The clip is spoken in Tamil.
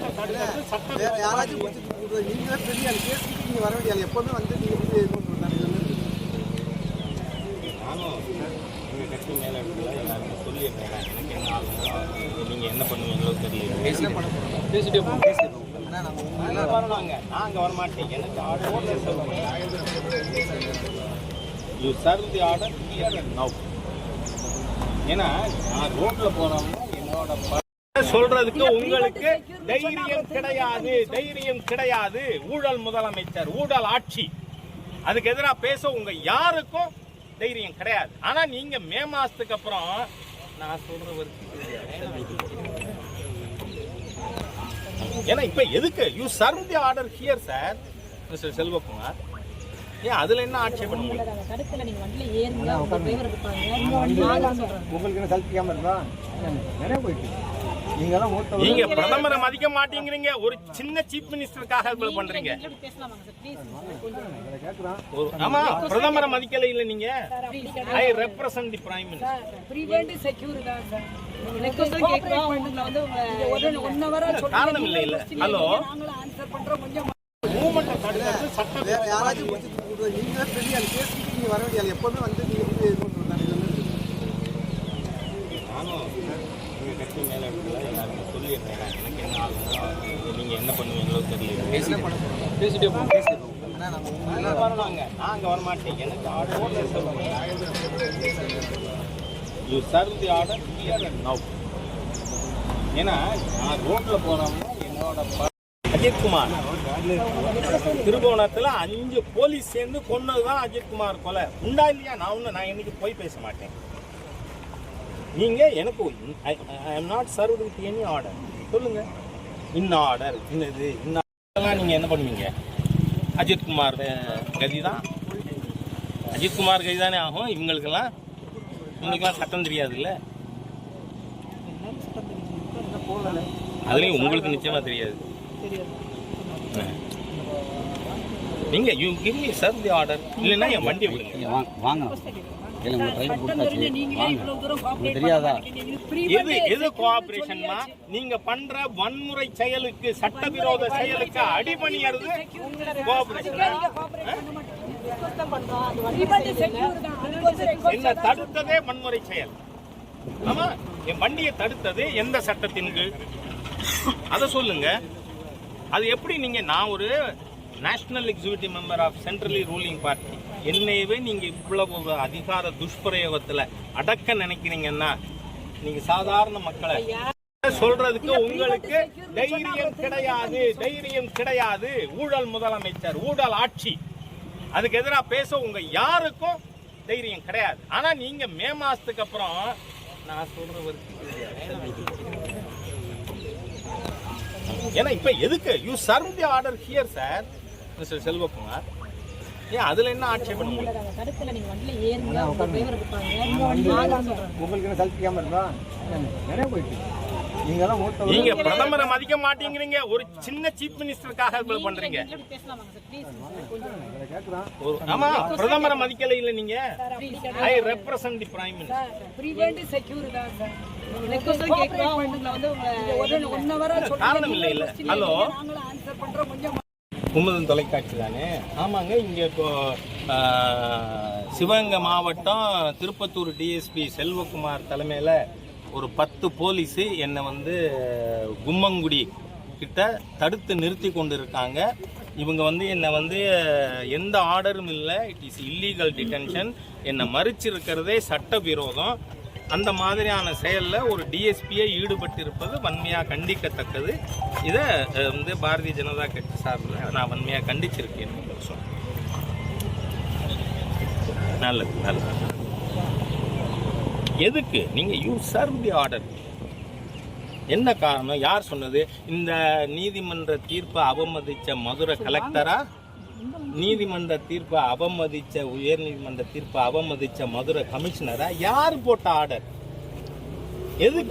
வேற யாராச்சும் பிடிச்சி கொடுக்குறது நீங்க தான் பெரிய ஆள். கேஸுக்கு நீங்க வர வேண்டிய ஆள். எப்பவுமே வந்து நீங்க வந்து இது சொல்லியிருந்தேன் எனக்கு என்ன ஆகும் நீங்கள் என்ன பண்ணுவீங்களோ தெரியல. பேசிட்டே பேசிட்டே அங்கே. வரமாட்டேன். எனக்கு order you serve the order here and now ஏன்னா நான் ரோட்ல போறவங்க என்னோட ப- சொல்றதுக்கு உங்களுக்கு தைரியம் கிடையாது தைரியம் கிடையாது. ஊழல் முதலமைச்சர் ஊழல் ஆட்சி. அதுக்கு எதிராக பேச உங்க யாருக்கும் தைரியம் கிடையாது. ஆனா நீங்க மே மாசத்துக்கு அப்புறம் நான் சொல்ற ஏன்னா இப்ப எதுக்கு? You serve the order here sir mister Selvakumar ஏன் அதுல என்ன ஆட்சேபம் உங்களுக்கு? என்ன செல்ஃபி கேமரா இருக்கா நிறைய போயிட்டு? நீங்க பிரதமரை மதிக்க மாட்டேங்கிறீங்க. ஒரு சின்ன சீஃப் மினிஸ்டருக்காக இவ்வளவு பண்றீங்க. ஆமா பிரதமரை மதிக்கல இல்ல நீங்க. I represent the prime minister காரணம் இல்ல இல்ல. ஹலோ. தடுக்கிறது வேற யாராச்சும் நீங்க பெரிய நீங்க வர வேண்டிய எப்பவுமே வந்து நீங்க வந்து இது கட்சி மேல எல்லாருமே சொல்லியிருந்தேன் எனக்கு என்ன ஆகும் நீங்க என்ன பண்ணுவீங்களோ தெரியல. பேசிட்டே போவோம் பேசிட்டே உங்க வரலாங்க. நான் அங்க வரமாட்டேன். எனக்கு order you serve the order here and now ஏன்னா நான் ரோட்ல போறவங்க என்னோட அஜித்குமார் திருபுவனத்துல அஞ்சு போலீஸ் சேர்ந்து கொன்னதுதான் அஜித்குமார் கொலை. உண்டா இல்லையா? நான் ஒண்ணு நான் இன்னைக்கு போய் பேச மாட்டேன். நீங்கள் எனக்கு I am not serve with any order சொல்லுங்கள் இன்ன ஆர்டர் இன்னது இன்ன ஆர்டர்லாம் நீங்கள் என்ன பண்ணுவீங்க? அஜித்குமார் கதி தான் அஜித்குமார் கதி தானே ஆகும். இவங்களுக்கெல்லாம் இவங்களுக்கெல்லாம் சட்டம் தெரியாதுல்ல? அதுலேயும் உங்களுக்கு நிச்சயமாக தெரியாது. நீங்கள் you give me serve the order இல்லைன்னா என் வண்டியை விடுங்க. வாங்க. தெரியாதா? எது எது கோஆபரேஷன்னா நீங்க பண்ற வன்முறை செயலுக்கு சட்டவிரோத செயலுக்கு அடிபணியறது கோஆபரேஷன் என்ன தடுத்ததே வன்முறை செயல். ஆமா என் வண்டியை தடுத்தது எந்த சட்டத்தின் கீழ்? அதை சொல்லுங்க. அது எப்படி நீங்க நான் ஒரு national executive member of centrally ruling party என்னையவே நீங்க இவ்வளவு ஒரு அதிகார துஷ்பிரயோகத்துல அடக்க நினைக்கிறீங்கன்னா நீங்க சாதாரண மக்களை சொல்றதுக்கு உங்களுக்கு தைரியம் கிடையாது தைரியம் கிடையாது. ஊழல் முதலமைச்சர் ஊழல் ஆட்சி. அதுக்கு எதிராக பேச உங்க யாருக்கும் தைரியம் கிடையாது. ஆனா நீங்க மே மாசத்துக்கு அப்புறம் நான் சொல்ற ஏன்னா இப்ப எதுக்கு? You serve the order here sir mister Selvakumar ஏன் அதுல என்ன ஆட்சேபம் உங்களுக்கு? உங்களை தடுக்கல நீங்க வண்டியில ஏறுங்க உங்க டிரைவர் இருப்பாங்க. நான் சொல்றேன் உங்களுக்கு என்ன செல்ஃபி கேமரா இருக்கா நிறைய போயிட்டு. நீங்க பிரதமரை மதிக்க மாட்டேங்கிறீங்க. ஒரு சின்ன சீஃப் மினிஸ்டருக்காக இவ்வளவு பண்றீங்க. ஆமா பிரதமரை மதிக்கல இல்ல நீங்க? I represent the prime minister காரணம் இல்ல ஹலோ குமுதம் தொலைக்காட்சி தானே? ஆமாங்க இங்கே இப்போ சிவகங்கை மாவட்டம் திருப்பத்தூர் டிஎஸ்பி செல்வகுமார் தலைமையில் ஒரு பத்து போலீஸு என்னை வந்து கும்மங்குடி கிட்ட தடுத்து நிறுத்தி கொண்டு இருக்காங்க இவங்க வந்து என்னை வந்து எந்த ஆர்டரும் இல்லை. இட் இஸ் இல்லீகல் டிடென்ஷன் என்னை மறிச்சிருக்கிறதே சட்டவிரோதம். அந்த மாதிரியான செயலில் ஒரு டிஎஸ்பியை ஈடுபட்டு இருப்பது வன்மையாக கண்டிக்கத்தக்கது. இதை வந்து பாரதிய ஜனதா கட்சி சார்பில் நான் வன்மையாக கண்டிச்சிருக்கேன் சொல்றேன். நல்லது நல்லது. எதுக்கு? நீங்க யூ சர்வ் தி ஆர்டர் என்ன காரணம்? யார் சொன்னது? இந்த நீதிமன்ற தீர்ப்பை அவமதிச்ச மதுரை கலெக்டரா? நீதிமன்ற தீர்ப்பை அவமதிச்ச உயர் நீதிமன்ற தீர்ப்பை அவமதிச்ச மதுரை கமிஷனரை யார் போட்ட ஆர்டர்? எதுக்கு